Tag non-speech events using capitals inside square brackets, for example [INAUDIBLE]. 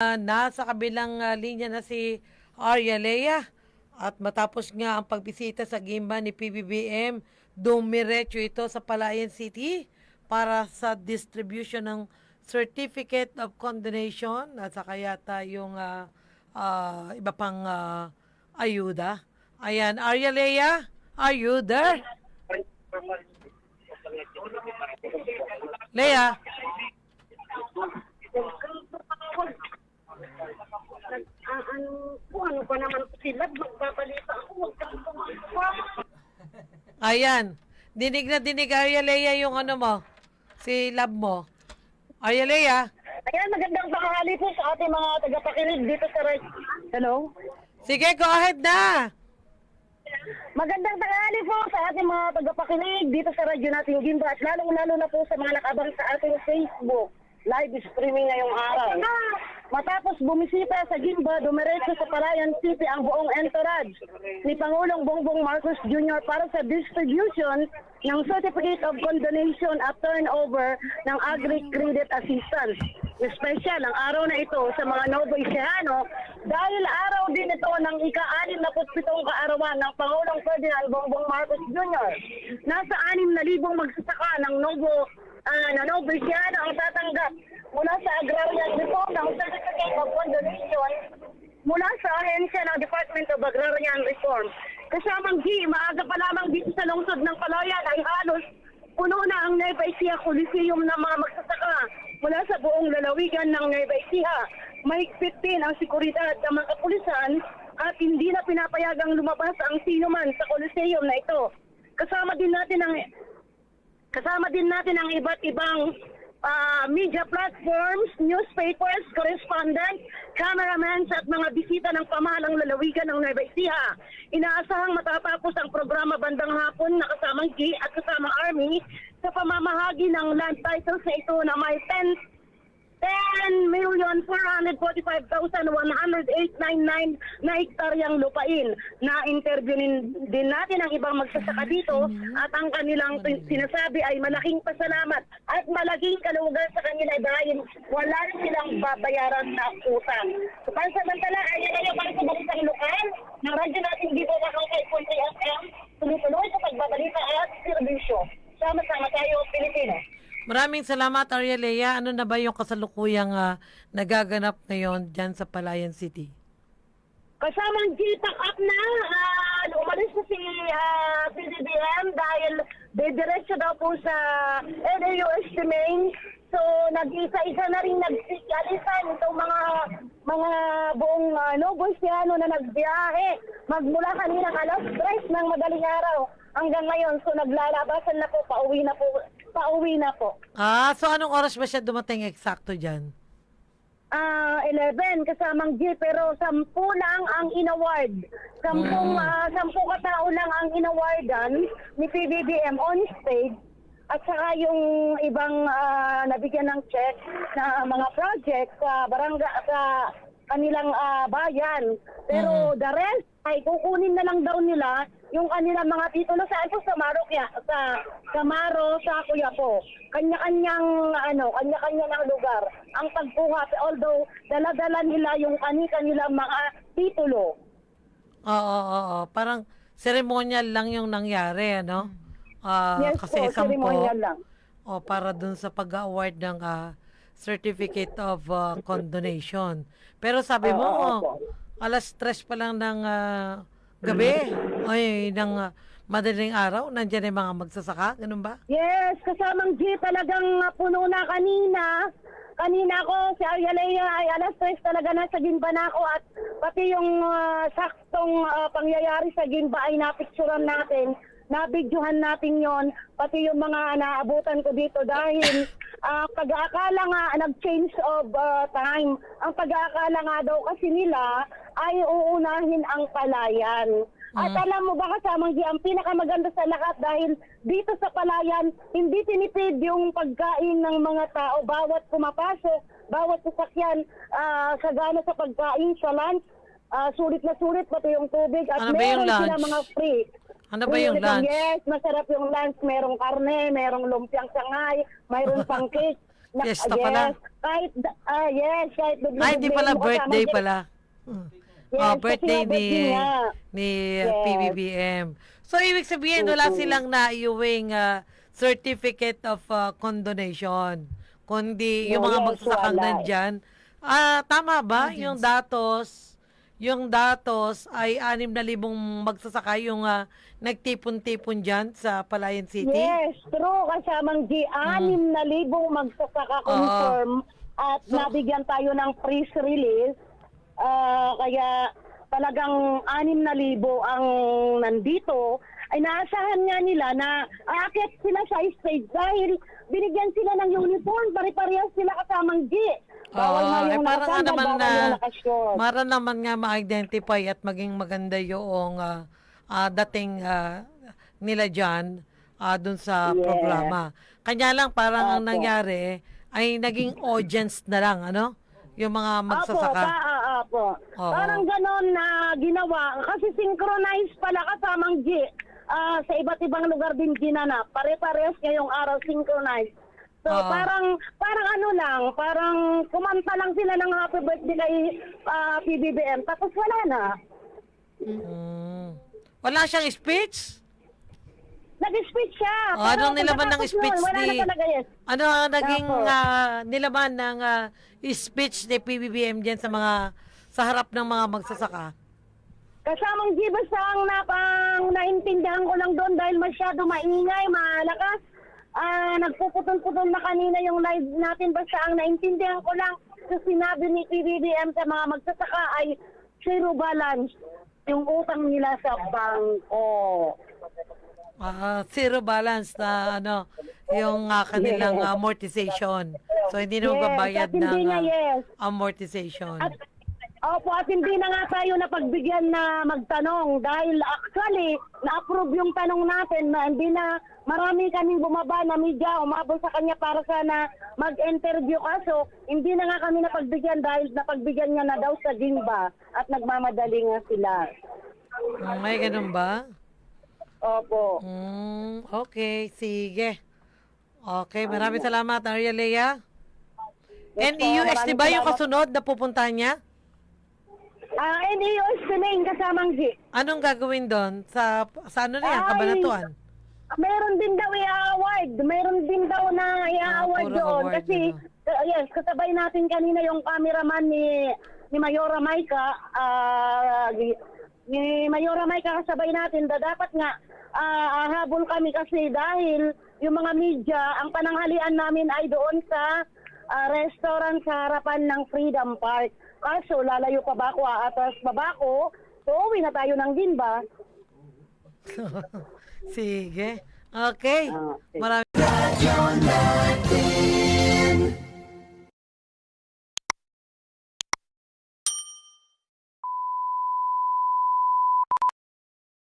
Nasa kabilang ah, linya na si Arya Lea at matapos nga ang pagbisita sa Gimba ni PBBM, dumiretso ito sa Palayan City para sa distribution ng Certificate of Condonation at saka yata yung ah, ah, iba pang ah, ayuda. Ayan, Arya Lea, are you there? Lea, Ah, ano, kung ano pa naman sila, magbabalita ako, huwag kang. Ayan. Dinig na dinig, Arya Lea, yung ano mo. Si love mo. Arya Lea. Ayan, magandang tanghali po sa ating mga tagapakinig dito sa right. Hello? Sige, go ahead na. Magandang tanghali po sa ating mga tagapakinig dito sa radyo natin Gimba at lalong-lalo na po sa mga nakabang sa ating Facebook live streaming ngayong araw. Matapos bumisita sa Gimba, dumiretso sa Palayan City ang buong entourage ni Pangulong Bongbong Marcos Jr. para sa distribution ng Certificate of Condonation at Turnover ng Agri-Credit Assistance. Special ang araw na ito sa mga Novoy Sehano dahil araw din ito ng ika-67 kaarawan ng Pangulong Ferdinand Bongbong Marcos Jr. Nasa 6,000 magsasaka ng Novo uh, na Novoy Sehano ang tatanggap mula sa Agrarian Reform ng Certificate of Condonation mula sa ahensya ng Department of Agrarian Reform. Kasamang G, maaga pa lamang dito sa lungsod ng Palayan ay halos puno na ang Nueva Ecija Coliseum ng mga magsasaka mula sa buong lalawigan ng Nueva Ecija. Mahigpit din ang seguridad ng mga kapulisan at hindi na pinapayagang lumabas ang sino man sa Coliseum na ito. Kasama din natin ang Kasama din natin ang iba't ibang ah, media platforms, newspapers, correspondents, cameramen at mga bisita ng pamahalang lalawigan ng Nueva Ecija. Inaasahang matatapos ang programa bandang hapon na kasamang G at kasamang Army sa pamamahagi ng land titles na ito na may 10 10,445,108.99 na hektaryang lupain. Na-interview din, din natin ang ibang magsasaka dito at ang kanilang sinasabi ay malaking pasalamat at malaking kalugan sa kanila dahil wala silang babayaran na utang. So, pansamantala, ayun na yung para sa balitang lokal ng radyo natin dito na kay Punti FM. Maraming salamat, Arya Lea. Ano na ba yung kasalukuyang ah, nagaganap ngayon dyan sa Palayan City? Kasamang G-Pack up na, ah, umalis na si ah, PDBM dahil didiretso daw po sa NAU estimate. So, nag-isa-isa na rin nag-alisan itong mga mga buong uh, Novoisiano na nagbiyahe. Magmula kanina alas 3 ng madaling araw hanggang ngayon. So, naglalabasan na po, pauwi na po, pauwi na po. Ah, so anong oras ba siya dumating eksakto dyan? Ah, 11 kasamang G pero 10 lang ang inaward. 10 ah, 10 katao lang ang inawardan ni PBBM on stage at saka yung ibang ah, nabigyan ng check na mga project sa barangay sa kanilang ah, bayan. Pero the rest ay kukunin na lang daw nila yung kanilang mga titulo sa ito sa Maro kaya sa Camaro sa Kuyapo. Kanya-kanyang ano, kanya-kanya ng lugar ang pagkuha although dala-dala nila yung kani-kanilang mga titulo. Oo, oo, oo. Parang ceremonial lang yung nangyari, ano? Ah, yes kasi po, sampo. ceremonial lang. O, para dun sa pag-award ng ah, Certificate of ah, Condonation. Pero sabi mo, Oo, oh, opo. alas stress pa lang ng ah, gabi, ay, ng ah, madaling araw, nandyan yung mga magsasaka, ganun ba? Yes, kasamang G talagang uh, puno na kanina. Kanina ko, si Arya Lea ay alas 3 talaga nasa Gimba na ako at pati yung uh, saktong uh, pangyayari sa Gimba ay napicturan natin. Nabidyohan natin yon pati yung mga naabutan ko dito dahil [LAUGHS] ah, pag-aakala nga nag-change of uh, time. Ang pag-aakala nga daw kasi nila ay uunahin ang palayan. At alam mo ba kasamang G, ang pinakamaganda sa lahat dahil dito sa palayan, hindi tinipid yung pagkain ng mga tao. Bawat pumapasok, bawat sasakyan, ah, sagana sa pagkain, sa lunch, ah, sulit na sulit, pati yung tubig. At Ano meron sila mga free. Ano ba yung lunch? Yes, masarap yung lunch. Merong karne, merong lumpiang sangay, mayroon [LAUGHS] pang cake. Na- Fiesta yes, pala. Kahit, ah, yes, kahit Ay, hindi pala birthday pala. Hmm. Yes, oh, birthday ni ni uh, Yes. PBBM. So ibig sabihin wala Mm-mm. silang naiuwing uh, certificate of uh, condonation. Kundi yung mga yes, magsasakang wala. nandyan. Ah, tama ba? Yung datos, yung datos ay 6,000 magsasaka yung ah, nagtipon-tipon dyan sa Palayan City? Yes, true. Kasamang anim na libong magsasaka confirm at nabigyan tayo ng press release. Ah, kaya talagang anim na libo ang nandito ay naasahan nga nila na aakyat sila sa stage dahil binigyan sila ng uniform, pare-parehas sila kasamang G. Bawal Ah, eh, nga nakasandal, naman na para naman nga ma-identify at maging maganda yung ah, ah, dating ah, nila dyan ah, dun sa Yes. programa. Kanya lang parang ang Opo. nangyari ay naging audience na lang, ano? Yung mga Apo, magsasaka. pa, apo. Oo. Parang ganon na ginawa. Kasi synchronized pala kasamang G. ah, sa iba't ibang lugar din ginanap. Pare-parehas ngayong araw synchronized. So Oo. parang parang ano lang, parang kumanta lang sila ng happy birthday kay ah, PBBM tapos wala na. Mm. Wala siyang speech? Nag-speech siya. O, pero anong nilaban ng pagkatapos speech Wala ni... na talaga yes. Ano ang naging Opo. ah, nilaban ng ah, speech ni PBBM dyan sa mga sa harap ng mga magsasaka? Kasamang basta ang napang naintindihan ko lang doon dahil masyado maingay, malakas. Ah, nagpuputol-putol na kanina yung live natin basta ang naintindihan ko lang sa sinabi ni PBBM sa mga magsasaka ay zero balance yung utang nila sa bangko. Ah, zero balance na ano, yung ah, kanilang Yes. amortization. So hindi na Yes, magbabayad at hindi ng nga, ah, yes. amortization. At Opo, at hindi na nga tayo napagbigyan na magtanong dahil actually, na-approve yung tanong natin na hindi na marami kaming bumaba na media, umabot sa kanya para sana mag-interview kaso hindi na nga kami napagbigyan dahil napagbigyan niya na daw sa Gimba at nagmamadali nga sila. Mm, May ganun ba? Opo. Mm, okay, sige. Okay, maraming salamat, Arya Lea. Yes NEUST maraming ba yung kasunod na pupuntahan niya? Ah, NEOS Pinain kasamang G. Anong gagawin doon? Sa, sa ano na yan, Ay, kabanatuan? Meron din daw i-award. Meron din daw na i-award puro doon. award, Kasi, ano. uh, yes, kasabay natin kanina yung cameraman ni ni Mayora Maika. ah, ni, ni Mayora Maika kasabay natin. Da, dapat nga, ah, habol kami kasi dahil yung mga media, ang pananghalian namin ay doon sa ah, restaurant sa harapan ng Freedom Park. Kaso, lalayo pa ba ako, aatras pa ba ako? So, uwi na tayo ng Ginba. [LAUGHS] sige. Okay. Ah, sige. Maraming